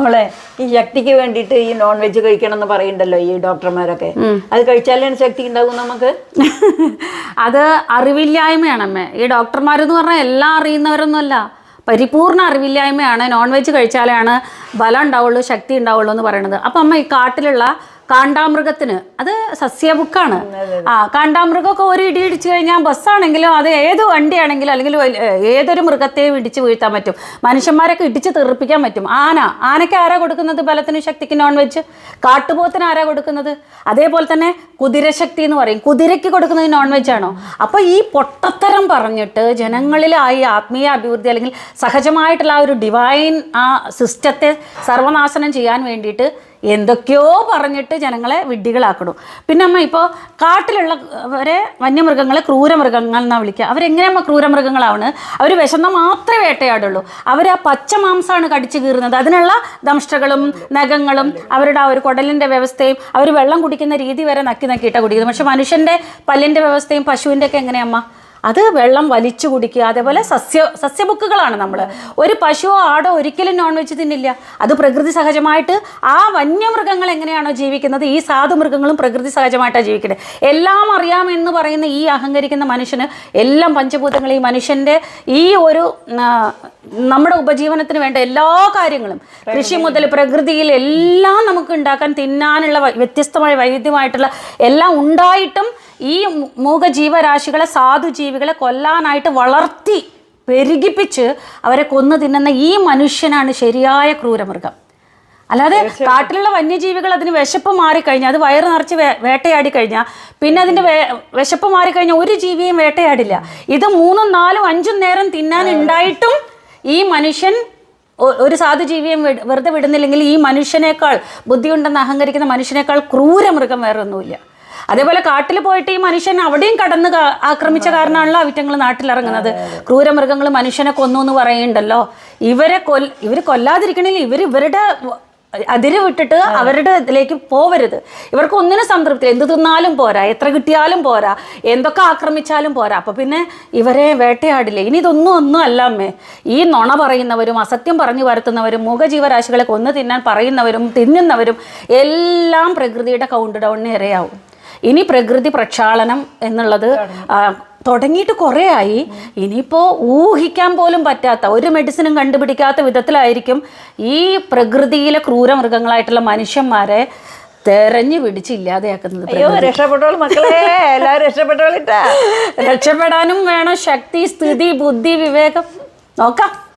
മോളെ ഈ ശക്തിക്ക് വേണ്ടിട്ട് ഈ നോൺ വെജ് കഴിക്കണം എന്ന് പറയണ്ടല്ലോ ഈ ഡോക്ടർമാരൊക്കെ. അത് കഴിച്ചാലേ ശക്തി ഉണ്ടാകും നമുക്ക്? അത് അറിവില്ലായ്മയാണ് അമ്മേ. ഈ ഡോക്ടർമാരെന്ന് പറഞ്ഞാൽ എല്ലാം അറിയുന്നവരൊന്നുമല്ല. പരിപൂർണ അറിവില്ലായ്മയാണ്. നോൺ വെജ് കഴിച്ചാലാണ് ബലം ഉണ്ടാവുള്ളൂ ശക്തി ഉണ്ടാവുള്ളൂ എന്ന് പറയുന്നത്. അപ്പം അമ്മ ഈ കാട്ടിലുള്ള കാണ്ടാമൃഗത്തിന്. അത് സസ്യബുക്കാണ് ആ കാണ്ടാമൃഗമൊക്കെ ഒരു ഇടി ഇടിച്ചു കഴിഞ്ഞാൽ ബസ്സാണെങ്കിലും അത് ഏത് വണ്ടിയാണെങ്കിലും അല്ലെങ്കിൽ ഏതൊരു മൃഗത്തെയും ഇടിച്ച് വീഴ്ത്താൻ പറ്റും. മനുഷ്യന്മാരൊക്കെ ഇടിച്ച് തെറിപ്പിക്കാൻ പറ്റും. ആന. ആനയ്ക്ക് ആരാ കൊടുക്കുന്നത് ബലത്തിന് ശക്തിക്ക് നോൺ വെജ് കാട്ടുപോത്തിന് ആരാ കൊടുക്കുന്നത്? അതേപോലെ തന്നെ കുതിരശക്തി എന്ന് പറയും. കുതിരയ്ക്ക് കൊടുക്കുന്നത് നോൺ വെജ് ആണോ? അപ്പോൾ ഈ പൊട്ടത്തരം പറഞ്ഞിട്ട് ജനങ്ങളിൽ ആ ഈ ആത്മീയ അഭിവൃദ്ധി അല്ലെങ്കിൽ സഹജമായിട്ടുള്ള ആ ഒരു ഡിവൈൻ ആ സിസ്റ്റത്തെ സർവനാശനം ചെയ്യാൻ വേണ്ടിയിട്ട് എന്തൊക്കെയോ പറഞ്ഞിട്ട് ജനങ്ങളെ വിഡ്ഢികളാക്കണം. പിന്നെ അമ്മ ഇപ്പോൾ കാട്ടിലുള്ളവരെ വന്യമൃഗങ്ങളെ ക്രൂരമൃഗങ്ങൾ എന്നാണ് വിളിക്കുക അവരെങ്ങനെയമ്മ ക്രൂരമൃഗങ്ങളാണ് അവർ വിശന്ന മാത്രമേ വേട്ടയാടുള്ളൂ. അവർ ആ പച്ച മാംസമാണ് കടിച്ചു കീറുന്നത്. അതിനുള്ള ദംഷ്ടകളും നഖങ്ങളും അവരുടെ ആ ഒരു കുടലിന്റെ വ്യവസ്ഥയും അവർ വെള്ളം കുടിക്കുന്ന രീതി വരെ നക്കി നക്കിയിട്ടാണ് കുടിക്കുന്നത്. പക്ഷേ മനുഷ്യന്റെ പല്ലിന്റെ വ്യവസ്ഥയും പശുവിന്റെ ഒക്കെ എങ്ങനെയമ്മ അത് വെള്ളം വലിച്ചു കുടിക്കുക അതേപോലെ സസ്യ സസ്യബുക്കുകളാണ് നമ്മൾ ഒരു പശുവോ ആടോ ഒരിക്കലും നോൺ വെജ് തിന്നില്ല. അത് പ്രകൃതി സഹജമായിട്ട് ആ വന്യമൃഗങ്ങൾ എങ്ങനെയാണോ ജീവിക്കുന്നത് ഈ സാധു മൃഗങ്ങളും പ്രകൃതി സഹജമായിട്ടാണ് ജീവിക്കുന്നത് എല്ലാം അറിയാമെന്ന് പറയുന്ന ഈ അഹങ്കരിക്കുന്ന മനുഷ്യന് എല്ലാം പഞ്ചഭൂതങ്ങൾ ഈ മനുഷ്യന്റെ ഈ ഒരു നമ്മുടെ ഉപജീവനത്തിന് വേണ്ട എല്ലാ കാര്യങ്ങളും കൃഷി മുതൽ പ്രകൃതിയിൽ എല്ലാം നമുക്ക് ഉണ്ടാക്കാൻ തിന്നാനുള്ള വ്യത്യസ്തമായ വൈവിധ്യമായിട്ടുള്ള എല്ലാം ഉണ്ടായിട്ടും ഈ മൂ- മൂകജീവരാശികളെ സാധുജീവികളെ കൊല്ലാനായിട്ട് വളർത്തി പെരുകിപ്പിച്ച് അവരെ കൊന്നു തിന്നുന്ന ഈ മനുഷ്യനാണ് ശരിയായ ക്രൂരമൃഗം. അല്ലാതെ കാട്ടിലുള്ള വന്യജീവികൾ അതിന് വിശപ്പ് മാറിക്കഴിഞ്ഞാൽ അത് വയറ് നിറച്ച് വേ വേട്ടയാടി കഴിഞ്ഞാൽ പിന്നെ അതിന്റെ വേ വിശപ്പ് മാറിക്കഴിഞ്ഞാൽ ഒരു ജീവിയും വേട്ടയാടില്ല. ഇത് മൂന്നും നാലും അഞ്ചും നേരം തിന്നാനുണ്ടായിട്ടും ഈ മനുഷ്യൻ ഒരു സാധുജീവിയും ജീവിയും വെറുതെ വിടുന്നില്ലെങ്കിൽ ഈ മനുഷ്യനേക്കാൾ ബുദ്ധിയുണ്ടെന്ന് അഹങ്കരിക്കുന്ന മനുഷ്യനേക്കാൾ ക്രൂരമൃഗം വേറെ ഒന്നുമില്ല അതേപോലെ കാട്ടിൽ പോയിട്ട് ഈ മനുഷ്യൻ അവിടെയും കടന്ന് ആക്രമിച്ച കാരണമാണല്ലോ അവറ്റങ്ങൾ നാട്ടിലിറങ്ങുന്നത്. ക്രൂരമൃഗങ്ങൾ മനുഷ്യനെ കൊന്നു എന്ന് പറയുന്നുണ്ടല്ലോ. ഇവരെ കൊൽ ഇവർ കൊല്ലാതിരിക്കണമെങ്കിൽ ഇവർ ഇവരുടെ അതിര് വിട്ടിട്ട് അവരുടെ ഇതിലേക്ക് പോവരുത്. ഇവർക്ക് ഒന്നിനും സംതൃപ്തി എന്ത് തിന്നാലും പോരാ. എത്ര കിട്ടിയാലും പോരാ. എന്തൊക്കെ ആക്രമിച്ചാലും പോരാ. അപ്പൊ പിന്നെ ഇവരെ വേട്ടയാടില്ലേ? ഇനി ഇതൊന്നും ഒന്നും അല്ല അമ്മേ. ഈ നുണ പറയുന്നവരും അസത്യം പറഞ്ഞു വരുത്തുന്നവരും മുഖജീവരാശികളെ കൊന്നു തിന്നാൻ പറയുന്നവരും തിന്നുന്നവരും എല്ലാം പ്രകൃതിയുടെ കൗണ്ട് ഡൗണിന് ഇരയാവും ഇനി പ്രകൃതി പ്രക്ഷാളനം എന്നുള്ളത് തുടങ്ങിയിട്ട് കുറേ ആയി ഇനിയിപ്പോൾ ഊഹിക്കാൻ പോലും പറ്റാത്ത ഒരു മെഡിസിനും കണ്ടുപിടിക്കാത്ത വിധത്തിലായിരിക്കും ഈ പ്രകൃതിയിലെ ക്രൂരമൃഗങ്ങളായിട്ടുള്ള മനുഷ്യന്മാരെ തെരഞ്ഞു പിടിച്ച് ഇല്ലാതെയാക്കുന്നത് അയ്യോ രക്ഷപ്പെട്ടോൾ മക്കളെ. എല്ലാവരും രക്ഷപ്പെട്ടോളിട്ടാ. രക്ഷപ്പെടാനും വേണം. ശക്തി സ്ഥിതി ബുദ്ധി വിവേകം. നോക്കാം.